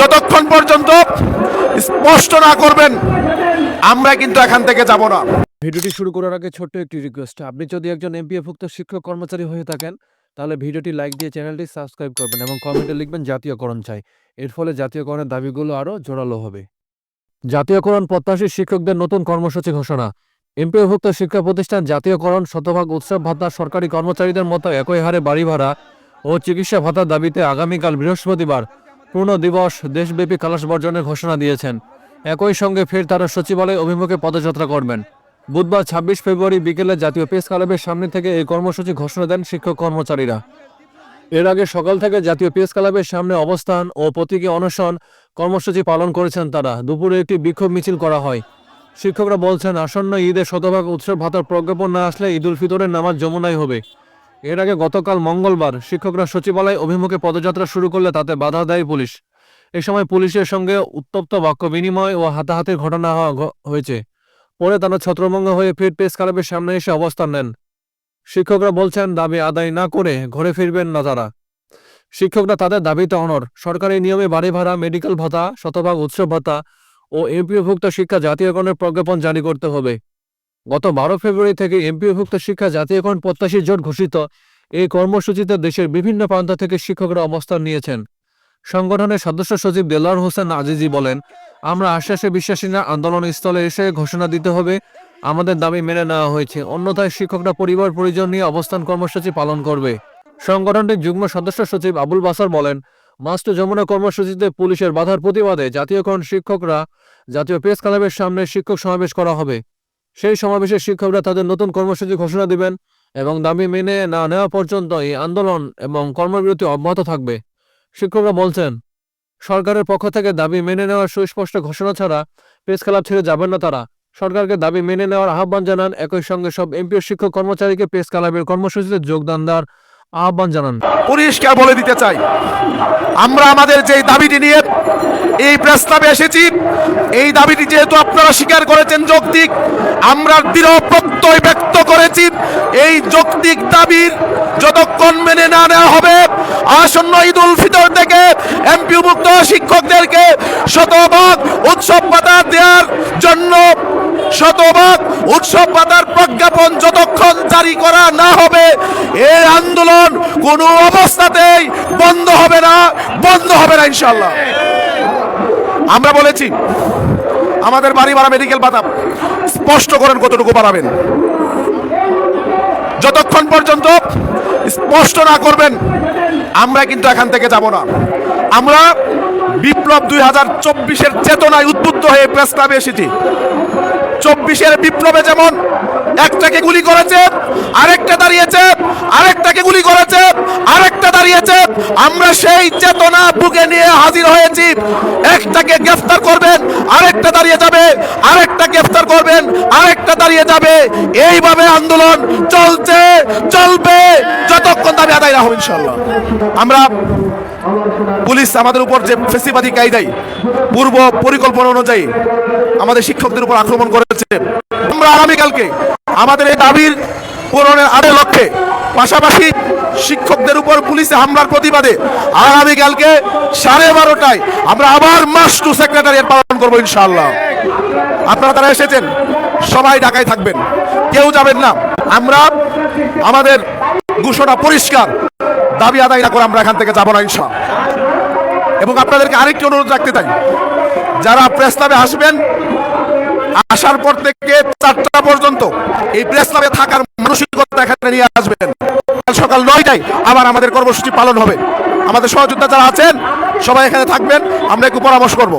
যতক্ষণ পর্যন্ত স্পষ্ট না করবেন, আমরা কিন্তু এখান থেকে যাব না। ভিডিওটি শুরু করার আগে ছোট্ট একটি রিকোয়েস্ট আপনি যদি একজন এমপিএভুক্ত শিক্ষক কর্মচারী হয়ে থাকেন, তাহলে ভিডিওটি লাইক দিয়ে চ্যানেলটি সাবস্ক্রাইব করবেন এবং কমেন্টে লিখবেন জাতীয়করণ চাই। এর ফলে জাতীয়করণের দাবিগুলো আরও জোরালো হবে। জাতীয়করণ প্রত্যাশী শিক্ষকদের নতুন কর্মসূচি ঘোষণা। এমপিওভুক্ত শিক্ষা প্রতিষ্ঠান জাতীয়করণ, শতভাগ উৎসব ভাতা, সরকারি কর্মচারীদের মতো একই হারে বাড়ি ভাড়া ও চিকিৎসা ভাতার দাবিতে আগামীকাল বৃহস্পতিবার পূর্ণ দিবস দেশব্যাপী কালাশ বর্জনের ঘোষণা দিয়েছেন। একই সঙ্গে ফের তারা সচিবালয় অভিমুখে পদযাত্রা করবেন। বুধবার ছাব্বিশ ফেব্রুয়ারি বিকেলে জাতীয় প্রেস ক্লাবের সামনে থেকে এই কর্মসূচি ঘোষণা দেন শিক্ষক কর্মচারীরা। এর আগে সকাল থেকে জাতীয় প্রেস ক্লাবের সামনে অবস্থান ও প্রতীকী অনশন কর্মসূচি পালন করেছেন তারা। দুপুরে একটি বিক্ষোভ মিছিল করা হয়। শিক্ষকরা বলছেন, আসন্ন ঈদে শতভাগ উৎসব ভাতার প্রজ্ঞাপন না আসলে ঈদুল ফিতরের নামাজ যমুনাই হবে। এর আগে গতকাল মঙ্গলবার শিক্ষকরা সচিবালয় অভিমুখে পদযাত্রা শুরু করলে তাতে বাধা দেয় পুলিশ। এ সময় পুলিশের সঙ্গে উত্তপ্ত বাক্য বিনিময় ও হাতাহাতির ঘটনা হয়েছে। পরে তারা ছত্রভঙ্গ হয়ে ফের প্রেস ক্লাবের সামনে এসে অবস্থান নেন। শিক্ষকরা বলছেন, দাবি আদায় না করে ঘরে ফিরবেন না তারা। শিক্ষকরা তাদের দাবিতে অনর সরকারি নিয়মে বাড়ি ভাড়া, মেডিকেল ভাতা, শতভাগ উৎসব ভাতা ও এমপিওভুক্ত শিক্ষা জাতীয়করণের প্রজ্ঞাপন জারি করতে হবে। গত বারো ফেব্রুয়ারি থেকে এমপিওভুক্ত শিক্ষা জাতীয়করণ প্রত্যাশী জোট ঘোষিত। এই কর্মসূচিতে দেশের বিভিন্ন প্রান্ত থেকে শিক্ষকরা অবস্থান নিয়েছেন। সংগঠনের সদস্য সচিব দেলার হোসেন আজিজি বলেন, আমরা আশ্বাসে বিশ্বাসী না, আন্দোলন স্থলে এসে ঘোষণা দিতে হবে। আমাদের দাবি মেনে নেওয়া হয়েছে। অন্যথায় শিক্ষকরা পরিবার, পরিজন নিয়ে অবস্থান কর্মসূচি পালন করবে। সংগঠনটির যুগ্ম সদস্য সচিব আবুল বাসার বলেন মাস্টার যমুনা কর্মসূচিতে পুলিশের বাধার প্রতিবাদে জাতীয়করণ শিক্ষকরা জাতীয় প্রেস ক্লাবের সামনে শিক্ষক সমাবেশ করা হবে। সেই সমাবেশে শিক্ষকরা তাদের নতুন কর্মসূচি ঘোষণা দিবেন এবং দাবি মেনে না নেওয়া পর্যন্ত এই আন্দোলন এবং কর্মবিরতি অব্যাহত থাকবে। শিক্ষকরা বলছেন, সরকারের পক্ষ থেকে দাবি মেনে নেওয়ার সুস্পষ্ট ঘোষণা ছাড়া প্রেস ক্লাব ছেড়ে যাবেন না তারা। সরকারকে দাবি মেনে নেওয়ার আহ্বান জানান। একই সঙ্গে সব এমপিও শিক্ষক কর্মচারীকে প্রেস ক্লাবের কর্মসূচিতে যোগদান দেওয়ার আহ্বান জানান। পরিষ্কার বলে দিতে চাই, আমরা আমাদের যে দাবিটি নিয়ে এই প্রস্তাবে এসেছি। এই দাবিটি যেহেতু আপনারা স্বীকার করেছেন যৌক্তিক, আমরা দৃঢ় প্রত্যয় ব্যক্ত করেছি। এই যৌক্তিক দাবির যতক্ষণ মেনে না নেওয়া হবে, আসন্ন ঈদ উল ফিতর থেকে এমপিভুক্ত শিক্ষকদেরকে শতভাগ উৎসব ভাতা দেওয়ার জন্য শতভাগ উৎসব ভাতার প্রজ্ঞাপন যতক্ষণ জারি করা না হবে, এই আন্দোলন কোনো অবস্থাতেই বন্ধ হবে না, বন্ধ হবে না ইনশাল্লাহ আমরা বলেছি, আমাদের বাড়ি ভাড়া মেডিকেল ভাতা স্পষ্ট করেন কতটুকু বাড়াবেন। যতক্ষণ পর্যন্ত স্পষ্ট না করবেন, আমরা কিন্তু এখান থেকে যাব না। আমরা বিপ্লব দুই হাজার চব্বিশের চেতনায় উদ্বুদ্ধ হয়ে প্রেস ক্লাবে এসেছি। চব্বিশের বিপ্লবে যেমন একটাকে গুলি করেছে, আরেকটা দাঁড়িয়েছে আরেকটাকে গুলি করেছে, আরেকটা দাঁড়িয়েছে। আমরা সেই চেতনা বুকে নিয়ে হাজির হয়েছি। একটাকে গ্রেফতার করবেন, আরেকটা দাঁড়িয়ে যাবে। আরেকটা গ্রেফতার করবেন, আরেকটা দাঁড়িয়ে যাবে। এইভাবে আন্দোলন চলছে, চলবে, যতক্ষণ দাবি আদায় না হবে ইনশাল্লাহ আমরা পুলিশ আমাদের উপর যে ফেসিবাদী কায়দায় পূর্ব পরিকল্পনা অনুযায়ী আমাদের শিক্ষকদের উপর আক্রমণ করেছে, আমরা আগামীকালকে আমাদের এই দাবির পূরণের আরে লক্ষ্যে পাশাপাশি শিক্ষকদের উপর পুলিশে হামলার প্রতিবাদে আগামীকালকে সাড়ে বারোটায় আমরা আবার মাস টু সেক্রেটারিয়েট পালন করব ইনশাআল্লাহ। আপনারা তারা এসেছেন, সবাই ঢাকায় থাকবেন, কেউ যাবেন না। আমরা আমাদের ঘোষণা পরিষ্কার, দাবি আদায় না করে আমরা এখান থেকে যাব না ইনশা এবং আপনাদেরকে আরেকটি অনুরোধ রাখতে চাই, যারা প্রেস ক্লাবে আসবেন, আসার পর থেকে চারটা পর্যন্ত এই প্রেস ক্লাবে থাকার মানসিকতা এখানে নিয়ে আসবেন। সকাল নয়টায় আবার আমাদের কর্মসূচি পালন হবে। আমাদের সহযোদ্ধা যারা আছেন, সবাই এখানে থাকবেন, আমরা একটু পরামর্শ করব।